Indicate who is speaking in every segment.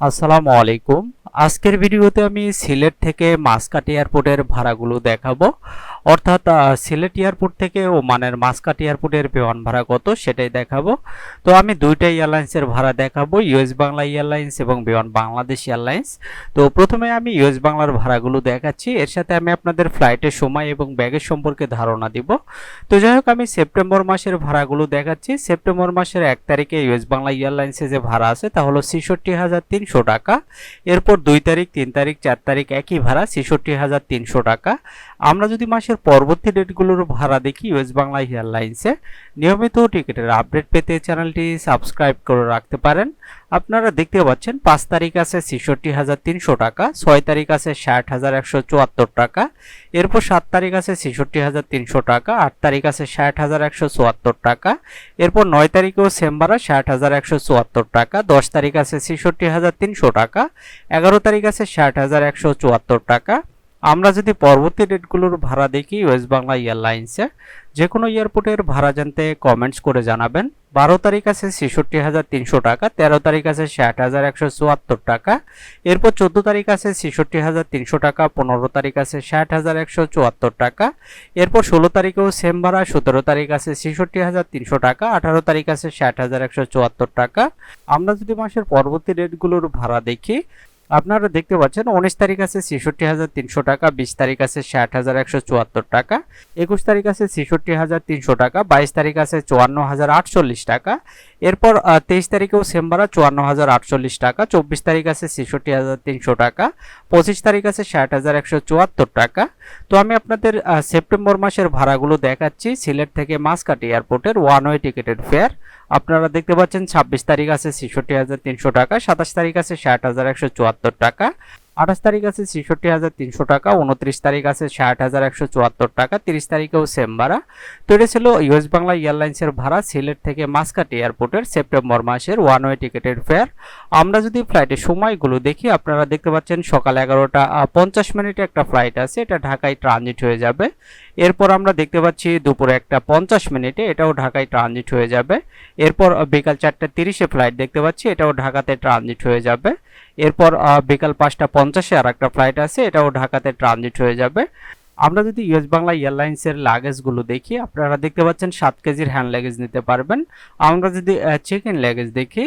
Speaker 1: আসসালামু আলাইকুম। আজকের ভিডিওতে আমি সিলেট থেকে মাসকাটি এয়ারপোর্টের ভাড়াগুলো দেখাবো। অর্থাৎ সিলেট এয়ারপোর্ট থেকে ওমানের মাসকাট এয়ারপোর্টের বিমান ভাড়া কত সেটাই দেখাবো। তো আমি দুইটা এয়ারলাইন্সের ভাড়া দেখাবো, ইউএস বাংলা এয়ারলাইন্স এবং বিমান বাংলাদেশ এয়ারলাইন্স। তো প্রথমে আমি ইউএস বাংলার ভাড়াগুলো দেখাচ্ছি, এর সাথে আমি আপনাদের ফ্লাইটের সময় এবং ব্যাগের সম্পর্কে ধারণা দিব। তো যাই হোক, আমি সেপ্টেম্বর মাসের ভাড়াগুলো দেখাচ্ছি। সেপ্টেম্বর মাসের এক তারিখে ইউএস বাংলা এয়ারলাইন্সে যে ভাড়া আছে তা হলো ছেষট্টি হাজার তিনশো টাকা। এরপর দুই তারিখ, তিন তারিখ, চার তারিখ একই ভাড়া, ছেষট্টি হাজার তিনশো টাকা। আমরা যদি মাসের পরবর্তী ডেটগুলোর ভাড়া দেখি ইউএস বাংলা এয়ারলাইন্সে নিয়মিত টিকিটের আপডেট পেতে চ্যানেলটি সাবস্ক্রাইব করে রাখতে পারেন। আপনারা দেখতে পাচ্ছেন, পাঁচ তারিখ আছে ছেষট্টি হাজার তিনশো টাকা, ছয় তারিখ আছে ষাট হাজার একশো চুয়াত্তর টাকা, এরপর সাত তারিখ আছে ছেষট্টি হাজার তিনশো টাকা, আট তারিখ আছে ষাট হাজার একশো চুয়াত্তর টাকা, এরপর নয় তারিখেও সেম ভাড়া ষাট হাজার একশো চুয়াত্তর টাকা, দশ তারিখ আছে ছেষট্টি হাজার তিনশো টাকা, এগারো তারিখ আছে ষাট হাজার একশো চুয়াত্তর টাকা আমরা যদি পরবর্তী ডেটগুলোর ভাড়া দেখি ওয়েস্ট বাংলা এয়ারলাইন্সে যে কোনো এয়ারপোর্টের ভাড়া জানতে কমেন্টস করে জানাবেন। বারো তারিখ আছে ছেষট্টি হাজার তিনশো টাকা, তেরো তারিখ আছে ষাট হাজার একশো চুয়াত্তর টাকা, এরপর চোদ্দ তারিখ আছে ছেষট্টি হাজার তিনশো টাকা, পনেরো তারিখ আছে ষাট হাজার একশো চুয়াত্তর টাকা, এরপর ষোলো তারিখেও সেম ভাড়া, সতেরো তারিখ আছে ছেষট্টি হাজার তিনশো টাকা, আঠারো তারিখ আছে ষাট হাজার একশো চুয়াত্তর টাকা। আমরা যদি মাসের পরবর্তী ডেটগুলোর ভাড়া দেখি আপনারা দেখতে পাচ্ছেন, উনিশ তারিখ আছে ছেষট্টি হাজার তিনশো টাকা, বিশ তারিখ আছে ষাট হাজার একশো চুয়াত্তর টাকা, একুশ তারিখ আছে ছেষট্টি হাজার তিনশো টাকা, বাইশ তারিখ আছে চুয়ান্ন হাজার আটচল্লিশ টাকা এরপর তেইশ তারিখেও সেম ভাড়া চুয়ান্ন হাজার আটচল্লিশ টাকা, চব্বিশ তারিখ আছে ছেষট্টি হাজার তিনশো টাকা, পঁচিশ তারিখ আছে ষাট হাজার একশো চুয়াত্তর টাকা। তো আমি আপনাদের সেপ্টেম্বর মাসের ভাড়াগুলো দেখাচ্ছি, সিলেট থেকে মাসকাট এয়ারপোর্টের ওয়ান ওয়ে টিকিটের ফেয়ার আপনারা দেখতে পাচ্ছেন, ছাব্বিশ তারিখ আছে ছেষট্টি হাজার তিনশো টাকা, সাতাশ তারিখ আছে ষাট হাজার একশো চুয়াত্তর টাকা। আঠাশ তারিখ আছে ছেষট্টি হাজার তিনশো টাকা, উনত্রিশ তারিখ আছে ষাট হাজার একশো চুয়াত্তর টাকা, তিরিশ তারিখেও সেম ভাড়া। তো এটা ছিল ইউএস বাংলা এয়ারলাইন্সের ভাড়া, সিলেট থেকে মাসকাট এয়ারপোর্টের, সেপ্টেম্বর মাসের ওয়ান ওয়ে টিকিটের ফেয়ার আমরা যদি ফ্লাইটের সময়গুলো দেখি, আপনারা দেখতে পাচ্ছেন সকাল এগারোটা পঞ্চাশ মিনিটে একটা ফ্লাইট আছে, এটা ঢাকায় ট্রানজিট হয়ে যাবে। এরপর আমরা দেখতে পাচ্ছি দুপুরে একটা পঞ্চাশ মিনিটে এটাও ঢাকায় ট্রানজিট হয়ে যাবে। এরপর বিকাল চারটে তিরিশে ফ্লাইট দেখতে পাচ্ছি, এটাও ঢাকাতে ট্রানজিট হয়ে যাবে। এরপর বিকাল পাঁচটা পঞ্চাশে আর একটা ফ্লাইট আছে, এটাও ঢাকাতে ট্রানজিট হয়ে যাবে। আমরা যদি ইউএস বাংলা এয়ারলাইন্সের লাগেজগুলো দেখি, আপনারা দেখতে পাচ্ছেন সাত কেজির হ্যান্ড লাগেজ নিতে পারবেন। আমরা যদি চেক ইন লাগেজ দেখি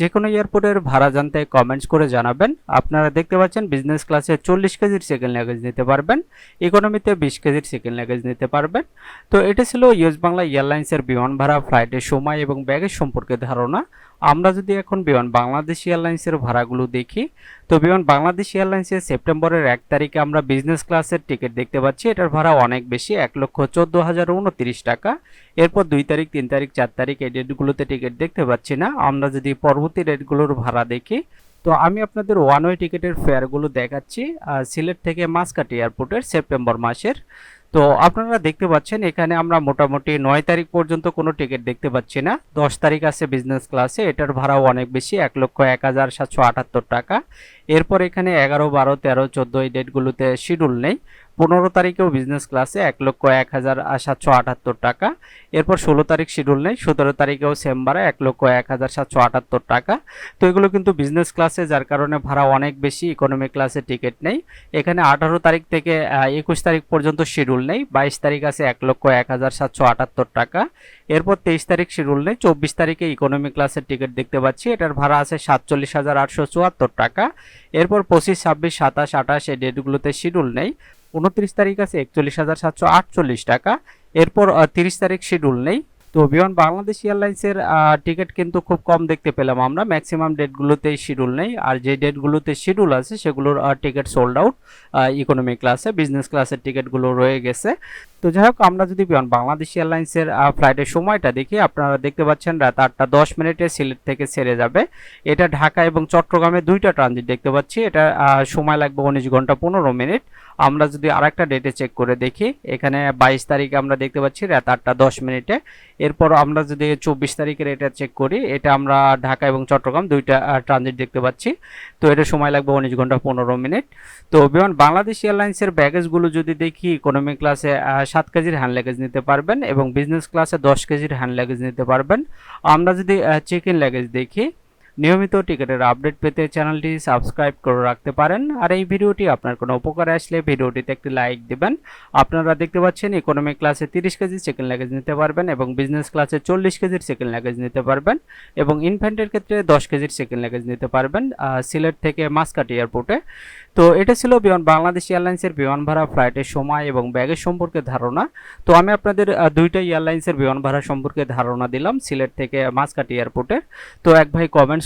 Speaker 1: যে কোনো এয়ারপোর্টের ভাড়া জানতে কমেন্টস করে জানাবেন। আপনারা দেখতে পাচ্ছেন বিজনেস ক্লাসে চল্লিশ কেজির সেকেন্ড লাগেজ নিতে পারবেন ইকোনমিতে বিশ কেজির সেকেন্ড লাগেজ নিতে পারবেন। তো এটা ছিল ইউএস বাংলা এয়ারলাইন্সের বিমান ভাড়া ফ্লাইটের সময় এবং ব্যাগের সম্পর্কে ধারণা। আমরা যদি এখন বিমান বাংলাদেশ এয়ারলাইন্সের ভাড়াগুলো দেখি, তো বিমান বাংলাদেশ এয়ারলাইন্সের সেপ্টেম্বরের এক তারিখে আমরা বিজনেস ক্লাসের টিকিট দেখতে পাচ্ছি। এটার ভাড়া অনেক বেশি, এক লক্ষ চোদ্দ হাজার উনত্রিশ টাকা। এরপর দুই তারিখ, তিন তারিখ, চার তারিখ এই ডেটগুলোতে টিকিট দেখতে পাচ্ছি না। আমরা যদি পরবর্তী ডেটগুলোর ভাড়া দেখি, তো আমি আপনাদের ওয়ান ওয়ে টিকিটের ফেয়ারগুলো দেখাচ্ছি সিলেট থেকে মাসকাট এয়ারপোর্টের সেপ্টেম্বর মাসের। তো আপনারা দেখতে পাচ্ছেন, এখানে আমরা মোটামুটি নয় তারিখ পর্যন্ত কোনো টিকিট দেখতে পাচ্ছি না। দশ তারিখ আছে বিজনেস ক্লাসে এটার ভাড়াও অনেক বেশি, এক লক্ষ এক হাজার সাতশো আটাত্তর টাকা। এরপর এখানে এগারো, বারো, তেরো, চোদ্দ এই ডেটগুলোতে শিডিউল নেই। পনেরো তারিখেও বিজনেস ক্লাসে এক লক্ষ এক হাজার সাতশো আটাত্তর টাকা। এরপর ষোলো তারিখ শিডিউল নেই, সতেরো তারিখেও সেম ভাড়া এক লক্ষ এক হাজার সাতশো আটাত্তর টাকা। তো এগুলো কিন্তু বিজনেস ক্লাসে যার কারণে ভাড়া অনেক বেশি ইকোনমি ক্লাসে টিকিট নেই। এখানে আঠারো তারিখ থেকে একুশ তারিখ পর্যন্ত শিডিউল নেই, বাইশ তারিখ আছে এক লক্ষ এক হাজার সাতশো আটাত্তর টাকা। এরপর তেইশ তারিখ শিডিউল নেই, চব্বিশ তারিখে ইকোনমি ক্লাসের টিকিট দেখতে পাচ্ছি, এটার ভাড়া আছে সাতচল্লিশ হাজার আটশো চুয়াত্তর টাকা। এরপর পঁচিশ, ছাব্বিশ, সাতাশ, আঠাশ এই ডেটগুলোতে শিডিউল নেই। উনত্রিশ তারিখ আছে একচল্লিশ হাজার সাতশো আটচল্লিশ টাকা। এরপর তিরিশ তারিখ শিডিউল নেই। তো বিমান বাংলাদেশ এয়ারলাইন্সের টিকিট কিন্তু খুব কম দেখতে পেলাম আমরা। ম্যাক্সিমাম ডেটগুলোতেই শিডিউল নেই। আর যে ডেটগুলোতে শিডিউল আছে, সেগুলোর টিকিট সোল্ড আউট ইকোনমি ক্লাসে বিজনেস ক্লাসের টিকিটগুলো রয়ে গেছে। তো যাই হোক, আমরা যদি বিমান বাংলাদেশ এয়ারলাইন্সের ফ্লাইটের সময়টা দেখি, আপনারা দেখতে পাচ্ছেন রাত আটটা দশ মিনিটে সিলেট থেকে ছেড়ে যাবে। এটা ঢাকা এবং চট্টগ্রামে দুইটা ট্রানজিট দেখতে পাচ্ছি। এটা সময় লাগবে উনিশ ঘণ্টা পনেরো মিনিট। আমরা যদি আরেকটা ডেটে চেক করে দেখি, এখানে বাইশ তারিখে আমরা দেখতে পাচ্ছি রাত আটটা দশ মিনিটে। এরপর আমরা যদি চব্বিশ তারিখের এটা চেক করি, এটা আমরা ঢাকা এবং চট্টগ্রাম দুইটা ট্রানজিট দেখতে পাচ্ছি। তো এটা সময় লাগবে উনিশ ঘণ্টা পনেরো মিনিট। তো বিমান, বাংলাদেশ এয়ারলাইন্সের ব্যাগেজগুলো যদি দেখি ইকোনমি ক্লাসে সাত কেজির হ্যান্ড লাগেজ নিতে পারবেন এবং বিজনেস ক্লাসে দশ কেজির হ্যান্ড লাগেজ নিতে পারবেন। আমরা যদি চেক ইন লাগেজ দেখি নিয়মিত টিকিটের আপডেট পেতে চ্যানেলটি সাবস্ক্রাইব করে রাখতে পারেন। আর এই ভিডিওটি আপনার কোনো উপকারে আসলে ভিডিওটিতে একটি লাইক দিবেন। আপনারা দেখতে পাচ্ছেন ইকোনমি ক্লাসে তিরিশ কেজি সেকেন্ড লাগেজ নিতে পারবেন এবং বিজনেস ক্লাসে চল্লিশ কেজির সেকেন্ড লাগেজ নিতে পারবেন এবং ইনফ্যান্টের ক্ষেত্রে দশ কেজির সেকেন্ড লাগেজ নিতে পারবেন সিলেট থেকে মাসকাট এয়ারপোর্টে তো এটা ছিল বিমান, বাংলাদেশ এয়ারলাইন্সের বিমান ভাড়া ফ্লাইটের সময় এবং ব্যাগের সম্পর্কে ধারণা। তো আমি আপনাদের দুইটা এয়ারলাইন্সের বিমান ভাড়া সম্পর্কে ধারণা দিলাম, সিলেট থেকে মাসকাট এয়ারপোর্টের তো এক ভাই কমেন্টস